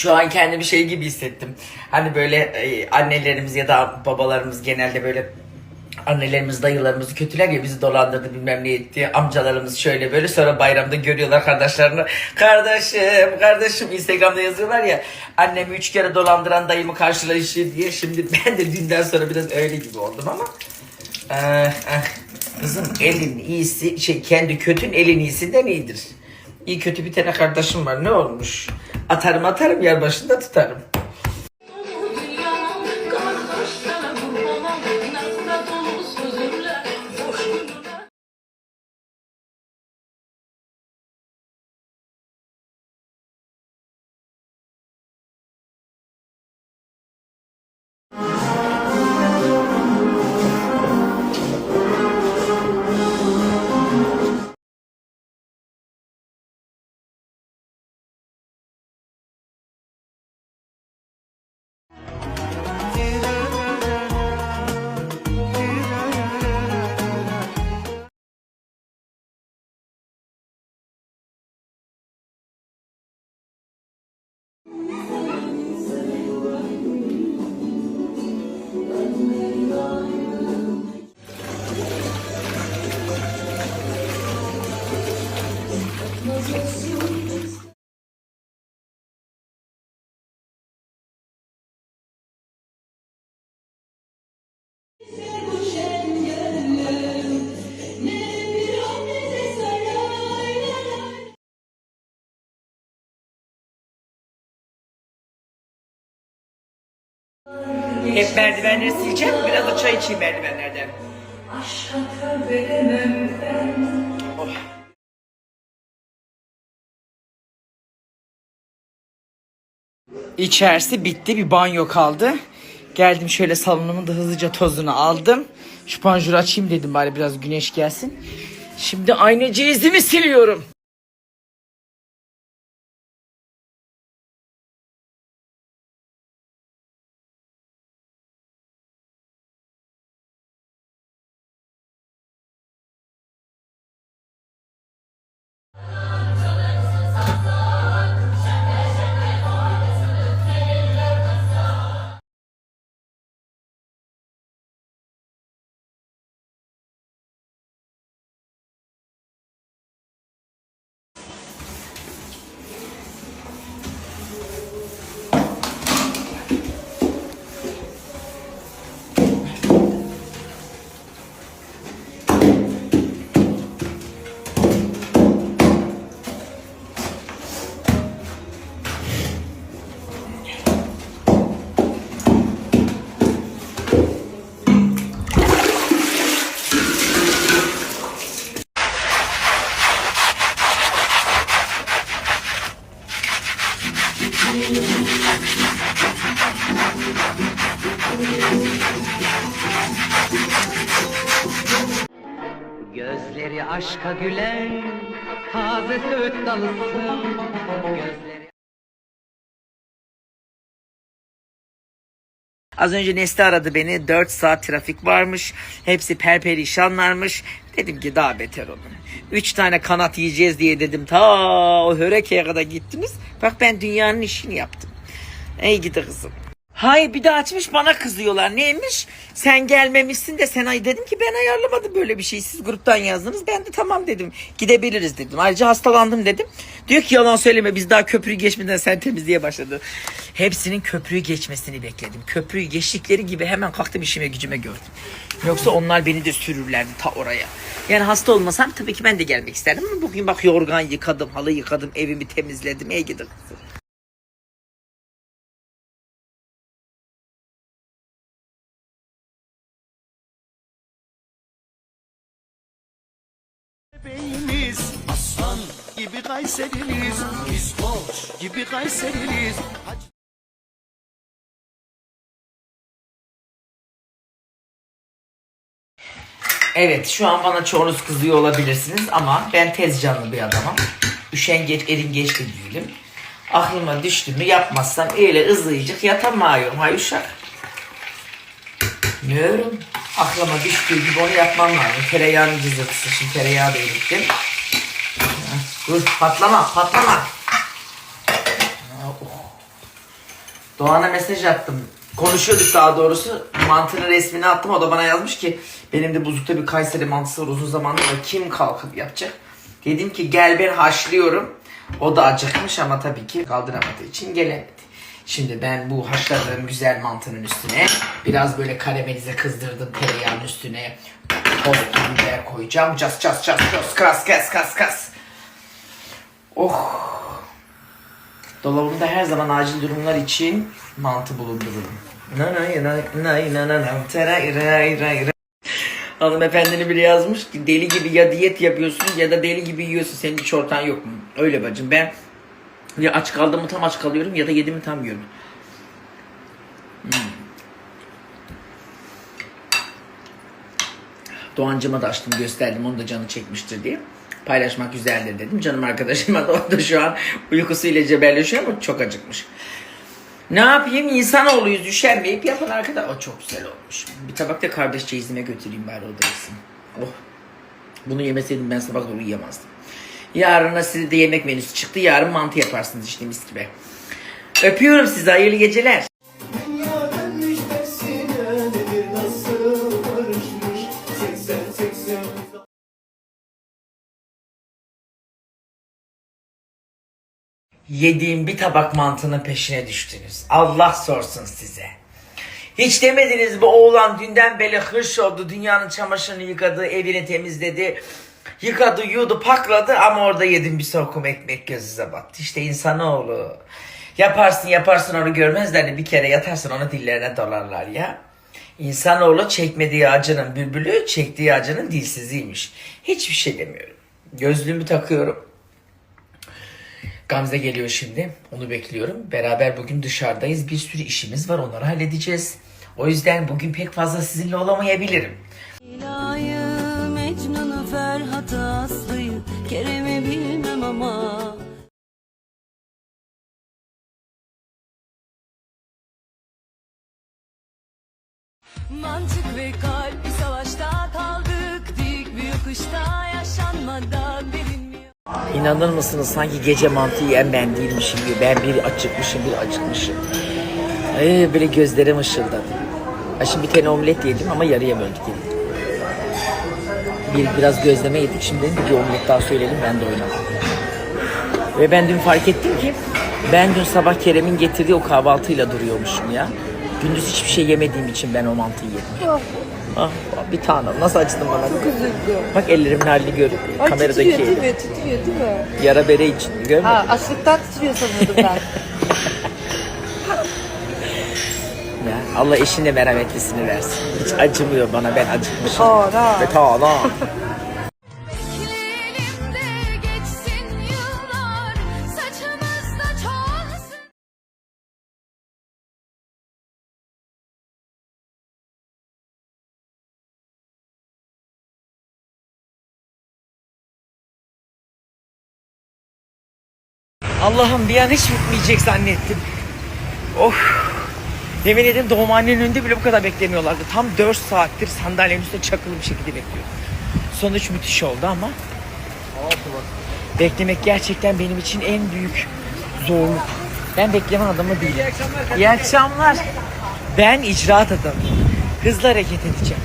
Şu an kendimi şey gibi hissettim. Hani böyle e, annelerimiz ya da babalarımız genelde böyle annelerimiz, dayılarımız kötüler ya bizi dolandırdı bilmem ne etti. Amcalarımız şöyle böyle sonra bayramda görüyorlar kardeşlerini. Kardeşim, kardeşim Instagram'da yazıyorlar ya. Annemi üç kere dolandıran dayımı karşılaşıyor diye. Şimdi ben de dünden sonra biraz öyle gibi oldum ama. Eh, eh. Kızım elin iyisi, şey kendi kötün elin iyisinden iyidir. İyi kötü bir tane kardeşim var ne olmuş? Atarım atarım yer başında tutarım. when you and made I. Hep merdivenleri sileceğim. Biraz da çay içeyim merdivenlerden. Aşka tövbe edemem ben İçerisi bitti. Bir banyo kaldı. Geldim şöyle salonumun da hızlıca tozunu aldım. Şu panjuru açayım dedim bari biraz güneş gelsin. Şimdi aynı cihazımı siliyorum. Aşka gülen taze söğüt dalısın Az önce Nesli aradı beni. 4 saat trafik varmış. Hepsi perperişanlarmış. Dedim ki daha beter olun. 3 tane kanat yiyeceğiz diye dedim. Ta o Höreke'ye kadar gittiniz. Bak ben dünyanın işini yaptım. Ey gidi kızım. Hayır bir de açmış bana kızıyorlar. Neymiş? Sen gelmemişsin de sen ay dedim ki ben ayarlamadım böyle bir şey. Siz gruptan yazdınız. Ben de tamam dedim. Gidebiliriz dedim. Ayrıca hastalandım dedim. Diyor ki yalan söyleme biz daha köprüyü geçmeden sen temizliğe başladı. Hepsinin köprüyü geçmesini bekledim. Köprüyü geçtikleri gibi hemen kalktım işime gücüme gördüm. Yoksa onlar beni de sürürlerdi ta oraya. Yani hasta olmasam tabii ki ben de gelmek isterdim ama bugün bak yorgan yıkadım, halı yıkadım, evimi temizledim. Ey gidi Kayseriliyiz Biz koç gibi Kayseriliyiz Evet şu an bana çoğunuz kızıyor olabilirsiniz ama ben tez canlı bir adamım. Üşengeç, eringeç de değilim. Aklıma düştü mü yapmazsam öyle ızlayacak yatamıyorum hayuşak. Diyorum. Aklıma düştüğü gibi onu yapmam lazım. Tereyağının cızırtısı. Şimdi tereyağı da erittim. Dur patlama patlama. Oh. Doğan'a mesaj attım. Konuşuyorduk daha doğrusu. Mantının resmini attım. O da bana yazmış ki benim de buzlukta bir Kayseri mantısı var uzun zamandır da kim kalkıp yapacak? Dedim ki gel ben haşlıyorum. O da acıkmış ama tabii ki kaldıramadığı için gelemedi. Şimdi ben bu haşladığım güzel mantının üstüne biraz böyle karamelize kızdırdım tereyağının üstüne toz biber koyacağım. Cas cas cas cas kas kas kas kas. Oh. Dolabımda her zaman acil durumlar için mantı bulundururum. Hanımefendinin biri yazmış ki deli gibi ya diyet yapıyorsun ya da deli gibi yiyorsun. Senin hiç ortan yok mu? Öyle bacım ben ya aç kaldım mı tam aç kalıyorum ya da yedim mi tam yiyorum. Hmm. Doğancıma da açtım gösterdim onu da canı çekmiştir diye. Paylaşmak güzeldir dedim. Canım arkadaşıma da o da şu an uykusuyla cebelleşiyor ama çok acıkmış. Ne yapayım insanoğluyuz üşenmeyip yapan arkadaş. O çok güzel olmuş. Bir tabak da kardeş çeyizime götüreyim bari o da. Oh. Bunu yemeseydim ben sabah doğru yiyemezdim. Yarına size de yemek menüsü çıktı. Yarın mantı yaparsınız işte mis gibi. Öpüyorum sizi. Hayırlı geceler. Yediğim bir tabak mantının peşine düştünüz. Allah sorsun size. Hiç demediniz bu oğlan dünden beri hırş oldu. Dünyanın çamaşırını yıkadı, evini temizledi. Yıkadı, yudu, pakladı ama orada yedim bir sokum ekmek gözünüze battı. İşte insanoğlu. Yaparsın yaparsın onu görmezler de bir kere yatarsın onu dillerine dolarlar ya. İnsanoğlu çekmediği acının bülbülü, çektiği acının dilsiziymiş. Hiçbir şey demiyorum. Gözlüğümü takıyorum. Gamze geliyor şimdi. Onu bekliyorum. Beraber bugün dışarıdayız. Bir sürü işimiz var. Onları halledeceğiz. O yüzden bugün pek fazla sizinle olamayabilirim. İnanır mısınız sanki gece mantı yiyen ben değilmişim gibi. Ben bir acıkmışım bir acıkmışım. Ee, böyle gözlerim ışıldadı. Ha şimdi bir tane omlet yedim ama yarıya böldük yedim. Bir, biraz gözleme yedik şimdi bir omlet daha söyleyelim ben de oynadım. Ve ben dün fark ettim ki ben dün sabah Kerem'in getirdiği o kahvaltıyla duruyormuşum ya. Gündüz hiçbir şey yemediğim için ben o mantıyı yedim. Ah, bir tanem nasıl acıdın bana? Çok üzüldüm. Bak ellerimin halini gör. Kameradaki titriyor değil mi? Titriyor değil mi? Yara bere için görmedin Ha açlıktan titriyor sanıyordum ben. Ya, Allah eşine merhametlisini versin. Hiç acımıyor bana ben acıkmışım. Ana. Ve tana. Allah'ım bir an hiç bitmeyecek zannettim. Of. Yemin ederim doğumhanenin önünde bile bu kadar beklemiyorlardı. Tam 4 saattir sandalyenin üstünde çakılı bir şekilde bekliyorum. Sonuç müthiş oldu ama beklemek gerçekten benim için en büyük zorluk. Ben bekleme adamı değilim. İyi akşamlar. İyi akşamlar. Ben icraat adamıyım. Hızlı hareket edeceğim.